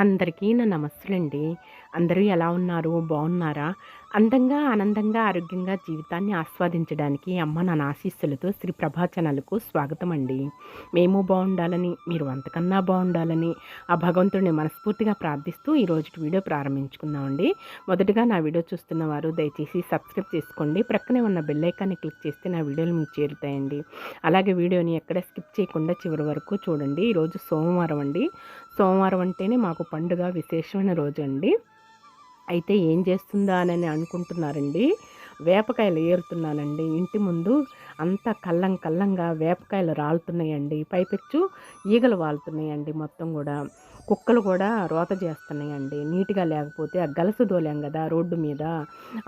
అందరికీ నా నమస్సులండి. అందరూ ఎలా ఉన్నారు? బాగున్నారా? అందంగా ఆనందంగా ఆరోగ్యంగా జీవితాన్ని ఆస్వాదించడానికి అమ్మ నా ఆశీస్సులతో శ్రీ ప్రభా ఛానల్కు స్వాగతం అండి మేము బాగుండాలని మీరు అంతకన్నా బాగుండాలని ఆ భగవంతుడిని మనస్ఫూర్తిగా ప్రార్థిస్తూ ఈరోజు వీడియో ప్రారంభించుకుందామండి. మొదటగా నా వీడియో చూస్తున్న వారు దయచేసి సబ్స్క్రైబ్ చేసుకోండి. ప్రక్కనే ఉన్న బెల్లైకాన్ని క్లిక్ చేస్తే నా వీడియోలు మీకు చేరుతాయండి. అలాగే వీడియోని ఎక్కడ స్కిప్ చేయకుండా చివరి వరకు చూడండి. ఈరోజు సోమవారం అండి. సోమవారం అంటేనే మాకు పండుగ విశేషమైన రోజు అండి అయితే ఏం చేస్తుందా అని అనుకుంటున్నారండి. వేపకాయలు ఏరుతున్నానండి. ఇంటి ముందు అంతా కల్లం కల్లంగా వేపకాయలు రాలుతున్నాయండి. పైపెచ్చు ఈగలు వాలుతున్నాయండి మొత్తం కూడా. కుక్కలు కూడా రోత చేస్తున్నాయండి. నీట్గా లేకపోతే ఆ గలసు దోలాం కదా రోడ్డు మీద.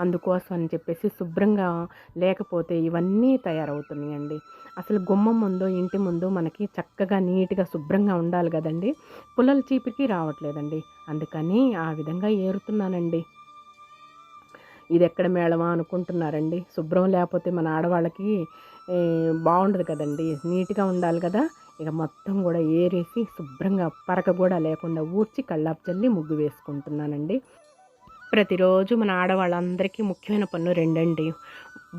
అందుకోసం అని చెప్పేసి శుభ్రంగా లేకపోతే ఇవన్నీ తయారవుతున్నాయండి. అసలు గుమ్మం ముందు ఇంటి ముందు మనకి చక్కగా నీట్గా శుభ్రంగా ఉండాలి కదండి. పుల్లల చీపికి రావట్లేదండి. అందుకని ఆ విధంగా ఏరుతున్నానండి. ఇది ఎక్కడ మేళమా అనుకుంటున్నారండి. శుభ్రం లేకపోతే మన ఆడవాళ్ళకి బాగుండదు కదండి. నీట్గా ఉండాలి కదా. ఇక మొత్తం కూడా ఏరేసి శుభ్రంగా పరక కూడా లేకుండా ఊడ్చి కళ్ళాపు చల్లి ముగ్గు వేసుకుంటున్నానండి. ప్రతిరోజు మన ఆడవాళ్ళందరికీ ముఖ్యమైన పనులు రెండండి.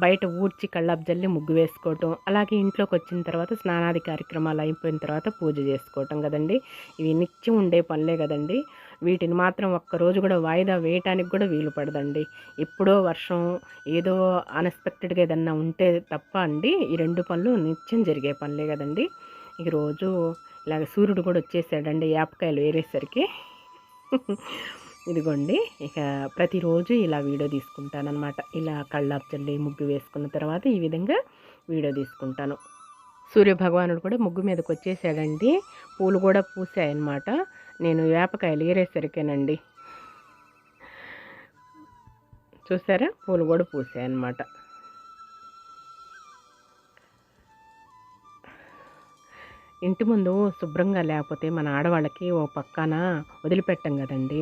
బయట ఊడ్చి కళ్ళాపు జల్లి ముగ్గు వేసుకోవటం అలాగే ఇంట్లోకి వచ్చిన తర్వాత స్నానాది కార్యక్రమాలు అయిపోయిన తర్వాత పూజ చేసుకోవటం కదండి. ఇవి నిత్యం ఉండే పనులే కదండి. వీటిని మాత్రం ఒక్కరోజు కూడా వాయిదా వేయటానికి కూడా వీలు పడదండి. ఎప్పుడో వర్షం ఏదో అన్ఎక్స్పెక్టెడ్గా ఏదన్నా ఉంటే తప్ప అండి ఈ రెండు పనులు నిత్యం జరిగే పనులే కదండి. ఈ రోజు ఇలాగ సూర్యుడు కూడా వచ్చేసాడండి యాపకాయలు వేరేసరికి ఇదిగోండి ఇక ప్రతిరోజు ఇలా వీడియో తీసుకుంటానమాట ఇలా కళ్ళాపు చల్లి ముగ్గు వేసుకున్న తర్వాత ఈ విధంగా వీడియో తీసుకుంటాను. సూర్య భగవానుడు కూడా ముగ్గు మీదకి వచ్చేసాడండి పూలు కూడా పూసాయన్నమాట. నేను వేపకాయలు ఏరేసరికేనండి. చూసారా? పూలు కూడా పూసాయన్నమాట. ఇంటి ముందు శుభ్రంగా లేకపోతే మన ఆడవాళ్ళకి ఓ పక్కన వదిలిపెట్టం కదండి.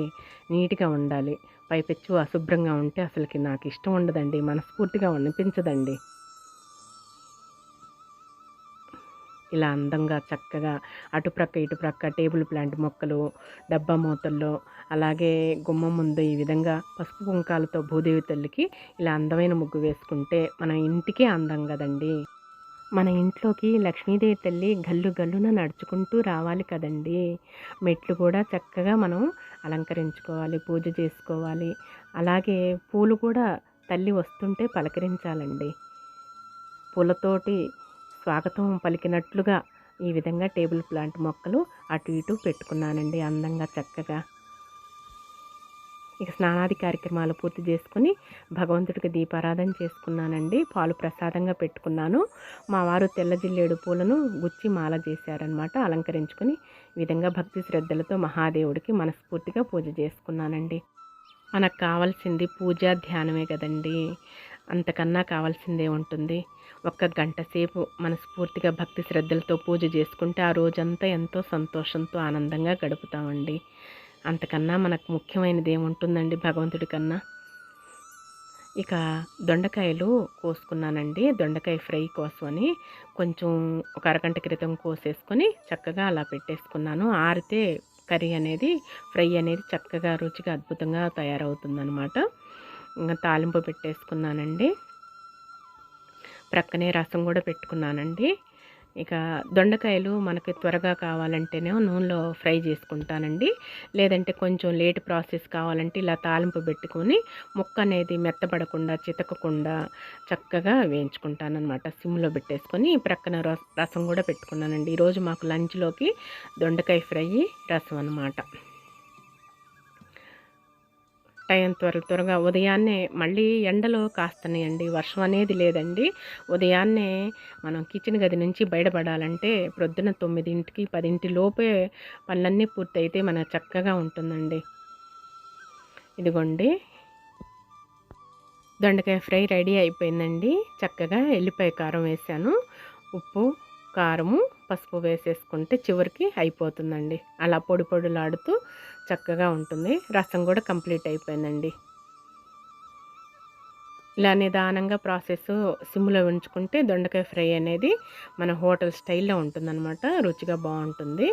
నీట్గా ఉండాలి. పైపెచ్చు అశుభ్రంగా ఉంటే అసలుకి నాకు ఇష్టం ఉండదండి. మనస్ఫూర్తిగా అనిపించదండి. ఇలా అందంగా చక్కగా అటుప్రక్క ఇటుప్రక్క టేబుల్ ప్లాంట్ మొక్కలు డబ్బా మూతల్లో అలాగే గుమ్మ ముందు ఈ విధంగా పసుపు కుంకాలతో భూదేవి తల్లికి ఇలా అందమైన ముగ్గు వేసుకుంటే మన ఇంటికే అందం కదండి. మన ఇంట్లోకి లక్ష్మీదేవి తల్లి గల్లు గల్లున నడుచుకుంటూ రావాలి కదండి. మెట్లు కూడా చక్కగా మనం అలంకరించుకోవాలి పూజ చేసుకోవాలి. అలాగే పూలు కూడా తల్లి వస్తుంటే పలకరించాలండి. పూలతోటి స్వాగతం పలికినట్లుగా ఈ విధంగా టేబుల్ ప్లాంట్ మొక్కలు అటు ఇటు పెట్టుకున్నానండి అందంగా చక్కగా. ఇక స్నానాది కార్యక్రమాలు పూర్తి చేసుకుని భగవంతుడికి దీపారాధన చేసుకున్నానండి. పాలు ప్రసాదంగా పెట్టుకున్నాను. మా వారు తెల్ల జిల్లేడు పూలను గుచ్చి మాల చేశారనమాట అలంకరించుకుని విధంగా భక్తి శ్రద్ధలతో మహాదేవుడికి మనస్ఫూర్తిగా పూజ చేసుకున్నానండి. మనకు కావాల్సింది పూజ ధ్యానమే కదండి. అంతకన్నా కావాల్సిందే ఉంటుంది. ఒక్క గంట సేపు మనస్ఫూర్తిగా భక్తి శ్రద్ధలతో పూజ చేసుకుంటే ఆ రోజంతా ఎంతో సంతోషంతో ఆనందంగా గడుపుతామండి. అంతకన్నా మనకు ముఖ్యమైనది ఏముంటుందండి భగవంతుడి కన్నా? ఇక దొండకాయలు కోసుకున్నానండి. దొండకాయ ఫ్రై కోసమని కొంచెం ఒక అరగంట క్రితం కోసేసుకొని చక్కగా అలా పెట్టేసుకున్నాను. ఆరితే కర్రీ అనేది ఫ్రై అనేది చక్కగా రుచిగా అద్భుతంగా తయారవుతుందనమాట ఇంకా తాలింపు పెట్టేసుకున్నానండి. ప్రక్కనే రసం కూడా పెట్టుకున్నానండి. ఇక దొండకాయలు మనకి త్వరగా కావాలంటేనే నూనెలో ఫ్రై చేసుకుంటానండి. లేదంటే కొంచెం లేట్ ప్రాసెస్ కావాలంటే ఇలా తాలింపు పెట్టుకొని ముక్క అనేది మెత్తపడకుండా చితకకుండా చక్కగా వేయించుకుంటానమాట సిమ్లో పెట్టేసుకొని ప్రక్కన రసం కూడా పెట్టుకున్నానండి. ఈరోజు మాకు లంచ్లోకి దొండకాయ ఫ్రై రసం అనమాట టైం త్వర త్వరగా ఉదయాన్నే మళ్ళీ ఎండలో కాస్తున్నాయండి వర్షం అనేది లేదండి. ఉదయాన్నే మనం కిచెన్ గది నుంచి బయటపడాలంటే ప్రొద్దున తొమ్మిదింటికి పదింటి లోపే పనులన్నీ పూర్తయితే మన చక్కగా ఉంటుందండి. ఇదిగోండి. దొండకాయ ఫ్రై రెడీ అయిపోయిందండి. చక్కగా ఎల్లిపాయ కారం వేసాను ఉప్పు కారము పసుపు వేసేసుకుంటే చివరికి అయిపోతుందండి. అలా పొడి పొడిలాడుతూ చక్కగా ఉంటుంది. రసం కూడా కంప్లీట్ అయిపోయిందండి. ఇలా నిదానంగా ప్రాసెస్ సిమ్లో ఉంచుకుంటే దొండకాయ ఫ్రై అనేది మన హోటల్ స్టైల్లో ఉంటుందన్నమాట. రుచిగా బాగుంటుంది.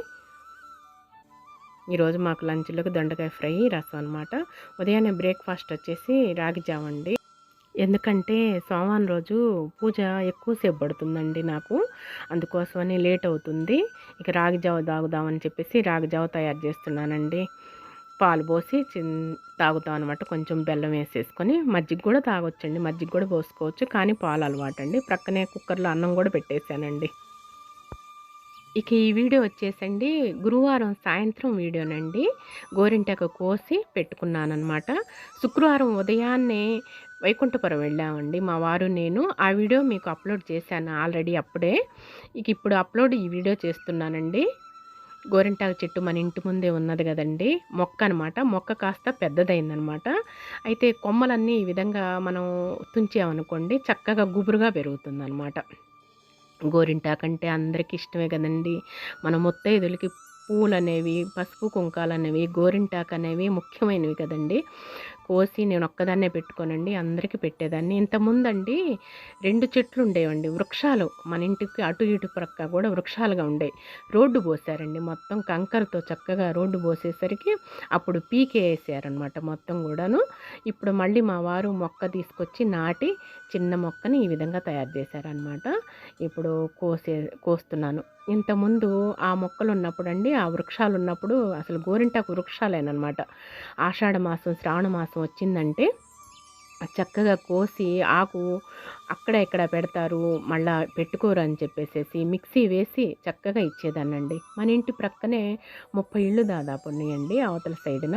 ఈరోజు మాకు లంచ్లోకి దొండకాయ ఫ్రై రసం అనమాట ఉదయాన్నే బ్రేక్ఫాస్ట్ వచ్చేసి రాగి జావ అండి. ఎందుకంటే సోమవారం రోజు పూజ ఎక్కువసేపు పడుతుందండి నాకు. అందుకోసమని లేట్ అవుతుంది. ఇక రాగి జావ తాగుదామని చెప్పేసి రాగి జావ తయారు చేస్తున్నానండి. పాలు పోసి చిన్ తాగుతాం అనమాట కొంచెం బెల్లం వేసేసుకొని మజ్జిగ కూడా తాగొచ్చండి. మజ్జిగ కూడా పోసుకోవచ్చు. కానీ పాలు అలవాటు అండి ప్రక్కనే కుక్కర్లో అన్నం కూడా పెట్టేశానండి. ఇక ఈ వీడియో వచ్చేసండి. గురువారం సాయంత్రం వీడియోనండి. గోరింటకు కోసి పెట్టుకున్నానమాట శుక్రవారం ఉదయాన్నే వైకుంఠపురం వెళ్ళామండి. మా వారు నేను ఆ వీడియో మీకు అప్లోడ్ చేశాను ఆల్రెడీ అప్పుడే. ఇక ఇప్పుడు అప్లోడ్ ఈ వీడియో చేస్తున్నానండి. గోరింటాకు చెట్టు మన ఇంటి ముందే ఉన్నది కదండి. మొక్క అనమాట మొక్క కాస్త పెద్దదైందనమాట అయితే కొమ్మలన్నీ ఈ విధంగా మనం తుంచామనుకోండి చక్కగా గుబురుగా పెరుగుతుందన్నమాట. గోరింటాకంటే అందరికీ ఇష్టమే కదండి. మన ముత్తైదులకి పూలు అనేవి పసుపు కుంకాలు అనేవి గోరింటాకు అనేవి ముఖ్యమైనవి కదండి. కోసి నేను ఒక్కదాన్నే పెట్టుకోనండి అందరికీ పెట్టేదాన్ని. ఇంతకుముందండి రెండు చెట్లు ఉండేవండి వృక్షాలు. మన ఇంటికి అటు ఇటు ప్రక్క కూడా వృక్షాలుగా ఉండేవి రోడ్డు పోసారండి మొత్తం కంకరతో చక్కగా రోడ్డు పోసేసరికి అప్పుడు పీకే వేసారనమాట మొత్తం కూడాను. ఇప్పుడు మళ్ళీ మా వారు మొక్క తీసుకొచ్చి నాటి చిన్న మొక్కని ఈ విధంగా తయారు చేశారనమాట ఇప్పుడు కోసే కోస్తున్నాను. ఇంతకుముందు ఆ మొక్కలు ఉన్నప్పుడు అండి ఆ వృక్షాలు ఉన్నప్పుడు అసలు గోరింటాకు వృక్షాలేనమాట ఆషాఢ మాసం శ్రావణ మాసం వచ్చిందంటే చక్కగా కోసి ఆకు అక్కడ ఇక్కడ పెడతారు మళ్ళా పెట్టుకోరు అని చెప్పేసేసి మిక్సీ వేసి చక్కగా ఇచ్చేదానండి మన ఇంటి ప్రక్కనే ముప్పై ఇళ్ళు దాదాపు ఉన్నాయండి అవతల సైడున.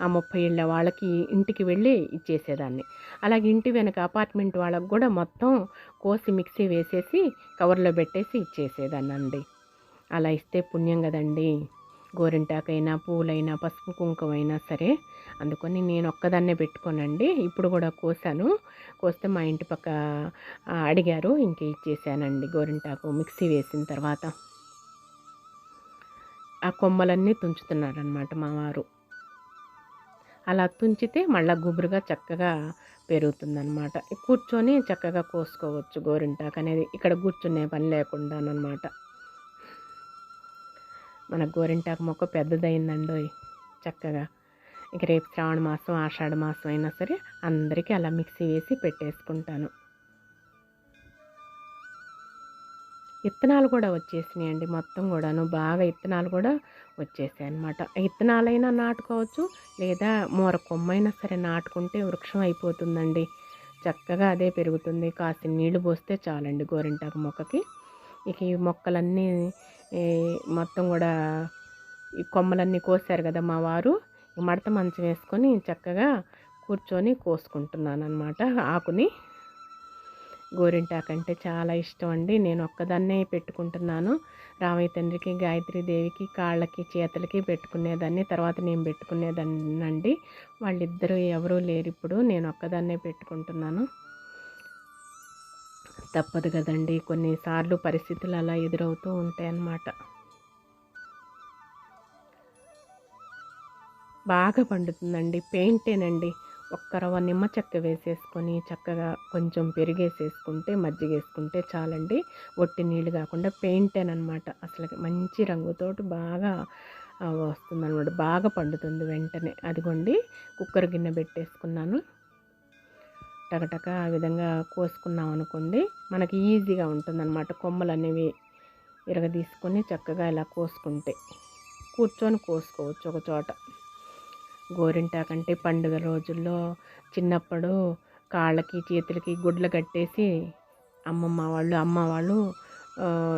ఆ ముప్పై ఇళ్ళ వాళ్ళకి ఇంటికి వెళ్ళి ఇచ్చేసేదాన్ని. అలాగే ఇంటి వెనక అపార్ట్మెంట్ వాళ్ళకి కూడా మొత్తం కోసి మిక్సీ వేసేసి కవర్లో పెట్టేసి ఇచ్చేసేదానండి అలా ఇస్తే పుణ్యం కదండి. గోరింటాకైనా పూలైనా పసుపు కుంకుమైనా సరే అందుకని నేను ఒక్కదాన్నే పెట్టుకోనండి. ఇప్పుడు కూడా కోసాను. కోస్తే మా ఇంటి పక్క అడిగారు. ఇంక ఇచ్చేసానండి గోరింటాకు మిక్సీ వేసిన తర్వాత. ఆ కొమ్మలన్నీ తుంచుతున్నారనమాట మా వారు. అలా తుంచితే మళ్ళా గుబురుగా చక్కగా పెరుగుతుందనమాట కూర్చొని చక్కగా కోసుకోవచ్చు గోరింటాకు అనేది. ఇక్కడ కూర్చునే పని లేకుండానమాట మన గోరింటాకు మొక్క పెద్దదైందండోయ్. చక్కగా. ఇక రేపు శ్రావణ మాసం ఆషాఢ మాసం అయినా సరే అందరికీ అలా మిక్సీ వేసి పెట్టేసుకుంటాను. ఇత్తనాలు కూడా వచ్చేసినాయండి మొత్తం కూడాను. బాగా ఇత్తనాలు కూడా వచ్చేసాయి అనమాట ఇత్తనాలైనా నాటుకోవచ్చు లేదా మూర కొమ్మైనా సరే నాటుకుంటే వృక్షం అయిపోతుందండి. చక్కగా అదే పెరుగుతుంది. కాసిన నీళ్ళు పోస్తే చాలండి గోరింటాకు మొక్కకి. ఇక ఈ మొక్కలన్నీ మొత్తం కూడా ఈ కొమ్మలన్నీ కోసారు కదా మా వారు. మడత మంచం వేసుకొని చక్కగా కూర్చొని కోసుకుంటున్నాను అనమాట ఆకుని గోరింటాకు అంటే చాలా ఇష్టం అండి. నేను ఒక్కదాన్నే పెట్టుకుంటున్నాను. రామయ్య తండ్రికి గాయత్రి దేవికి కాళ్ళకి చేతులకి పెట్టుకునేదాన్ని తర్వాత నేను పెట్టుకునేదాన్నండి. వాళ్ళిద్దరూ ఎవరూ లేరు ఇప్పుడు. నేను ఒక్కదాన్నే పెట్టుకుంటున్నాను. తప్పదు కదండి. కొన్నిసార్లు పరిస్థితులు అలా ఎదురవుతూ ఉంటాయి అన్నమాట బాగా పండుతుందండి. పెయింటేనండి. ఒక్క రవ్వ నిమ్మ చెక్క వేసేసుకొని చక్కగా కొంచెం పెరిగేసేసుకుంటే మజ్జిగ వేసుకుంటే చాలండి. ఒట్టి నీళ్ళు కాకుండా పెయింటేనమాట అసలు మంచి రంగుతోటి బాగా వస్తుంది బాగా పండుతుంది వెంటనే. అదిగోండి కుక్కర్ గిన్నె పెట్టేసుకున్నాను. టకటక ఆ విధంగా కోసుకున్నాం అనుకోండి మనకి ఈజీగా ఉంటుందన్నమాట. కొమ్మలు అనేవి ఇరగ తీసుకొని చక్కగా ఇలా కోసుకుంటే. కూర్చొని కోసుకోవచ్చు ఒక చోట. గోరింటాకంటే పండుగ రోజుల్లో చిన్నప్పుడు కాళ్ళకి చేతులకి గుడ్లు కట్టేసి అమ్మమ్మ వాళ్ళు అమ్మ వాళ్ళు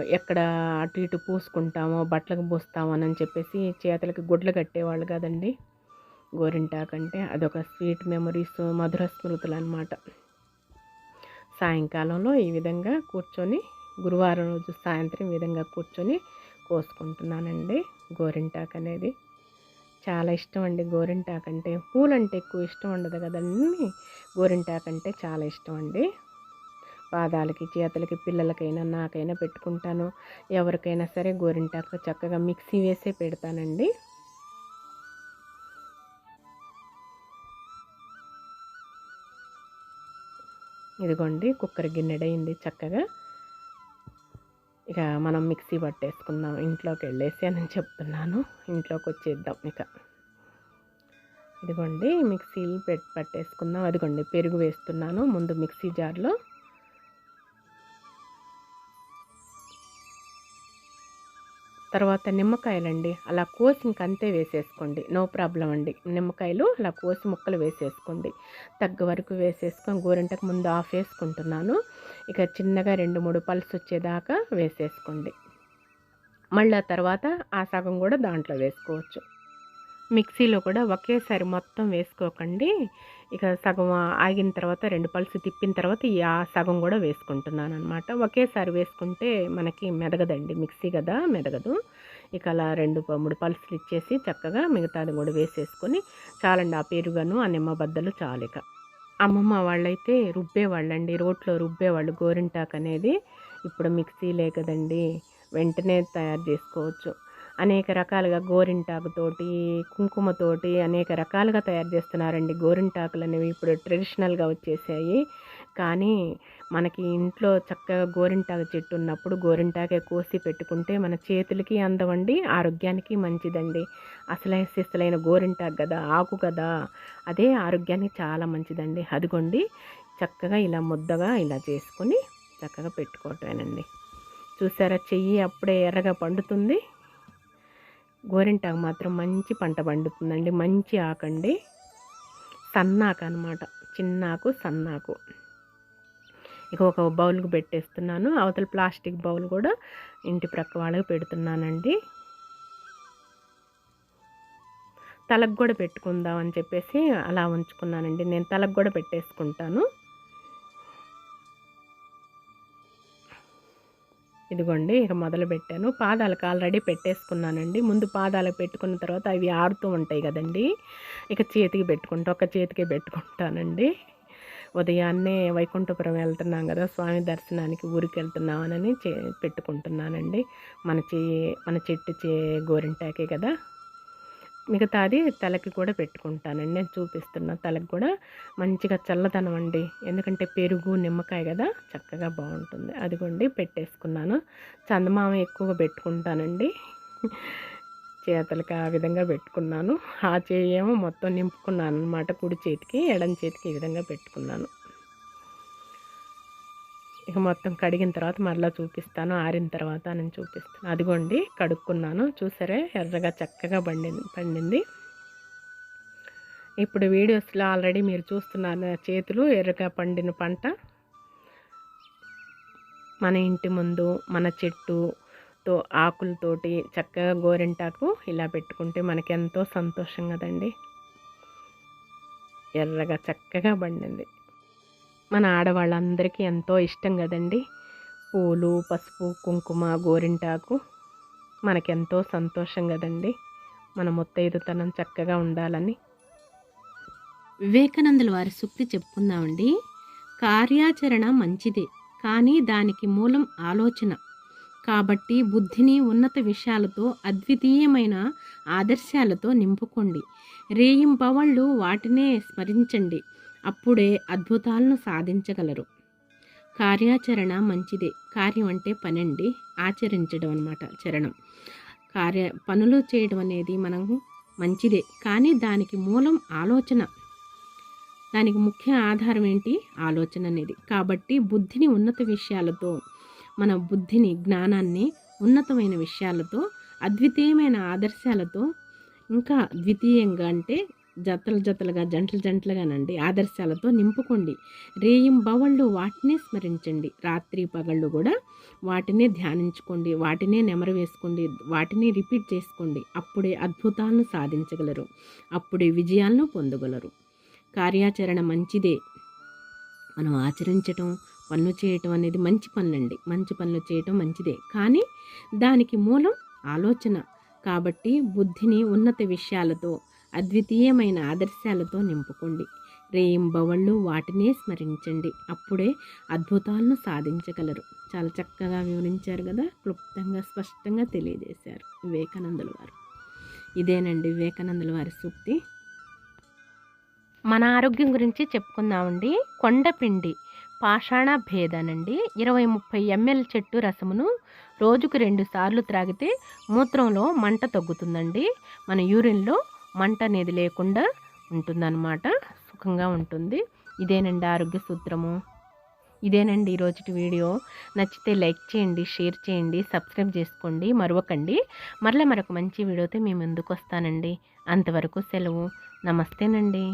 ఎక్కడ అటు ఇటు పూసుకుంటామో బట్టలకు పూస్తామని చెప్పేసి చేతులకి గుడ్లు కట్టేవాళ్ళు కదండి. గోరింటాకంటే అదొక స్వీట్ మెమరీస్ మధుర స్మృతులు అనమాట సాయంకాలంలో ఈ విధంగా కూర్చొని గురువారం రోజు సాయంత్రం ఈ విధంగా కూర్చొని కోసుకుంటున్నానండి గోరింటాకు అనేది. చాలా ఇష్టం అండి గోరింటాకు అంటే పూలంటే ఎక్కువ ఇష్టం ఉండదు కదండి గోరింటాకు అంటే చాలా ఇష్టం అండి పాదాలకి చేతులకి పిల్లలకైనా నాకైనా పెట్టుకుంటాను. ఎవరికైనా సరే గోరింటాకు చక్కగా మిక్సీ వేసే పెడతానండి. ఇదిగోండి కుక్కర్ గిన్నెడైంది చక్కగా. ఇక మనం మిక్సీ పట్టేసుకుందాం. ఇంట్లోకి వెళ్ళేసి అని చెప్తున్నాను. ఇంట్లోకి వచ్చేద్దాం ఇక. ఇదిగోండి మిక్సీ పెట్టి పట్టేసుకుందాం. అదిగోండి పెరుగు వేస్తున్నాను. ముందు మిక్సీ జార్లో తర్వాత నిమ్మకాయలండి. అలా కోసి ఇంకంతే వేసేసుకోండి. నో ప్రాబ్లం అండి. నిమ్మకాయలు అలా కోసి ముక్కలు వేసేసుకోండి. తగ్గ వరకు వేసేసుకొని గోరింటకు ముందు ఆఫ్ వేసుకుంటున్నాను. ఇక చిన్నగా రెండు మూడు పల్స్ వచ్చేదాకా వేసేసుకోండి. మళ్ళీ తర్వాత ఆ సగం కూడా దాంట్లో వేసుకోవచ్చు. మిక్సీలో కూడా ఒకేసారి మొత్తం వేసుకోకండి. ఇక సగం ఆగిన తర్వాత రెండు పలుసు తిప్పిన తర్వాత ఈ ఆ సగం కూడా వేసుకుంటున్నాను అనమాట ఒకేసారి వేసుకుంటే మనకి మెదగదండి. మిక్సీ కదా మెదగదు. ఇక అలా రెండు మూడు పలుసులు ఇచ్చేసి చక్కగా మిగతాది కూడా వేసేసుకొని చాలండి. ఆ పెరుగను ఆ నిమ్మ బద్దలు చాలు ఇక. అమ్మమ్మ వాళ్ళైతే రుబ్బేవాళ్ళండి. రోట్లో రుబ్బేవాళ్ళు గోరింటాకు అనేది. ఇప్పుడు మిక్సీలే కదండి. వెంటనే తయారు చేసుకోవచ్చు. అనేక రకాలుగా గోరింటాకుతోటి కుంకుమతోటి అనేక రకాలుగా తయారు చేస్తున్నారండి. గోరింటాకులు అనేవి ఇప్పుడు ట్రెడిషనల్గా వచ్చేసాయి. కానీ మనకి ఇంట్లో చక్కగా గోరింటాకు చెట్టు ఉన్నప్పుడు గోరింటాకే కోసి పెట్టుకుంటే మన చేతులకి అందవండి ఆరోగ్యానికి మంచిదండి. అసలైన శిస్తులైన గోరింటాకు కదా ఆకు కదా అదే ఆరోగ్యానికి చాలా మంచిదండి. అదిగోండి చక్కగా ఇలా ముద్దగా ఇలా చేసుకొని చక్కగా పెట్టుకోవటమేనండి. చూసారా చెయ్యి అప్పుడే ఎర్రగా పండుతుంది. గోరింటాకు మాత్రం మంచి పంట పండుతుందండి. మంచి ఆకండి. సన్నాకు అనమాట చిన్నాకు సన్నాకు. ఇక ఒక బౌల్కి పెట్టేస్తున్నాను. అవతల ప్లాస్టిక్ బౌల్ కూడా ఇంటి ప్రక్క వాళ్ళకి పెడుతున్నానండి. తలకు కూడా పెట్టుకుందాం అని చెప్పేసి అలా ఉంచుకున్నానండి. నేను తలకు కూడా పెట్టేసుకుంటాను. ఇదిగోండి ఇక మొదలు పెట్టాను. పాదాలకు ఆల్రెడీ పెట్టేసుకున్నానండి. ముందు పాదాలకు పెట్టుకున్న తర్వాత అవి ఆడుతూ ఉంటాయి కదండి. ఇక చేతికి పెట్టుకుంటా ఒక చేతికి పెట్టుకుంటానండి. ఉదయాన్నే వైకుంఠపురం వెళ్తున్నాం కదా స్వామి దర్శనానికి ఊరికి వెళ్తున్నామని చే పెట్టుకుంటున్నానండి. మన చే మన చెట్టు చే గోరింటాకే కదా. మిగతాది తలకి కూడా పెట్టుకుంటానండి. నేను చూపిస్తున్నా తలకి కూడా మంచిగా చల్లదనం అండి. ఎందుకంటే పెరుగు నిమ్మకాయ కదా చక్కగా బాగుంటుంది. అదిగోండి పెట్టేసుకున్నాను. చందమామ ఎక్కువగా పెట్టుకుంటానండి. చేతలకి ఆ విధంగా పెట్టుకున్నాను. ఆ చేయేమో మొత్తం నింపుకున్నాను అనమాట కుడి చేతికి ఎడం చేతికి ఈ విధంగా పెట్టుకున్నాను. ఇక మొత్తం కడిగిన తర్వాత మరలా చూపిస్తాను ఆరిన తర్వాత నేను చూపిస్తాను. అదిగోండి కడుక్కున్నాను. చూసారే ఎర్రగా చక్కగా పండింది పండింది. ఇప్పుడు వీడియోస్లో ఆల్రెడీ మీరు చూస్తున్నారు చేతులు ఎర్రగా పండిన పంట. మన ఇంటి ముందు మన చెట్టుతో ఆకులతోటి చక్కగా గోరింటాకు ఇలా పెట్టుకుంటే మనకెంతో ఎంతో సంతోషం కదండి. ఎర్రగా చక్కగా పండింది. మన ఆడవాళ్ళందరికీ ఎంతో ఇష్టం కదండి. పూలు పసుపు కుంకుమ గోరింటాకు మనకెంతో సంతోషం కదండి. మన ముత్తైదుతనం చక్కగా ఉండాలని. వివేకానందుల వారి సూక్తి చెప్పుకుందామండి. కార్యాచరణ మంచిదే కానీ దానికి మూలం ఆలోచన. కాబట్టి బుద్ధిని ఉన్నత విషయాలతో అద్వితీయమైన ఆదర్శాలతో నింపుకోండి. రేయింపవళ్ళు వాటినే స్మరించండి. అప్పుడే అద్భుతాలను సాధించగలరు. కార్యాచరణ మంచిదే. కార్యం అంటే పనండి. ఆచరించడం అనమాట చరణం. కార్య పనులు చేయడం అనేది మనం మంచిదే. కానీ దానికి మూలం ఆలోచన. దానికి ముఖ్య ఆధారం ఏంటి? ఆలోచన అనేది. కాబట్టి బుద్ధిని ఉన్నత విషయాలతో మన బుద్ధిని జ్ఞానాన్ని ఉన్నతమైన విషయాలతో అద్వితీయమైన ఆదర్శాలతో ఇంకా ద్వితీయంగా అంటే జతలు జతలుగా జంటలు జంటలుగానండి ఆదర్శాలతో నింపుకోండి. రేయం బవళ్ళు వాటినే స్మరించండి. రాత్రి పగళ్ళు కూడా వాటినే ధ్యానించుకోండి. వాటినే నెమరు వేసుకోండి. వాటిని రిపీట్ చేసుకోండి. అప్పుడే అద్భుతాలను సాధించగలరు. అప్పుడే విజయాలను పొందగలరు. కార్యాచరణ మంచిదే. మనం ఆచరించటం పనులు చేయటం అనేది మంచి పనులండి. మంచి పనులు చేయటం మంచిదే. కానీ దానికి మూలం ఆలోచన. కాబట్టి బుద్ధిని ఉన్నత విషయాలతో అద్వితీయమైన ఆదర్శాలతో నింపుకోండి. రేయింబవళ్ళు వాటినే స్మరించండి. అప్పుడే అద్భుతాలను సాధించగలరు. చాలా చక్కగా వివరించారు కదా? క్లుప్తంగా స్పష్టంగా తెలియజేశారు వివేకానందుల వారు. ఇదేనండి వివేకానందుల వారి సూక్తి. మన ఆరోగ్యం గురించి చెప్పుకుందామండి. కొండపిండి పాషాణ భేదనండి. ఇరవై ముప్పై ఎంఎల్ చెట్టు రసమును రోజుకు రెండు సార్లు త్రాగితే మూత్రంలో మంట తగ్గుతుందండి. మన యూరిన్లో మంట అనేది లేకుండా ఉంటుందన్నమాట. సుఖంగా ఉంటుంది. ఇదేనండి ఆరోగ్య సూత్రము. ఇదేనండి ఈరోజుటి వీడియో. నచ్చితే లైక్ చేయండి షేర్ చేయండి సబ్స్క్రైబ్ చేసుకోండి. మరొకండి. మరలా మరొక మంచి వీడియోతో మేము ముందుకు వస్తానండి. అంతవరకు సెలవు. నమస్తేనండి.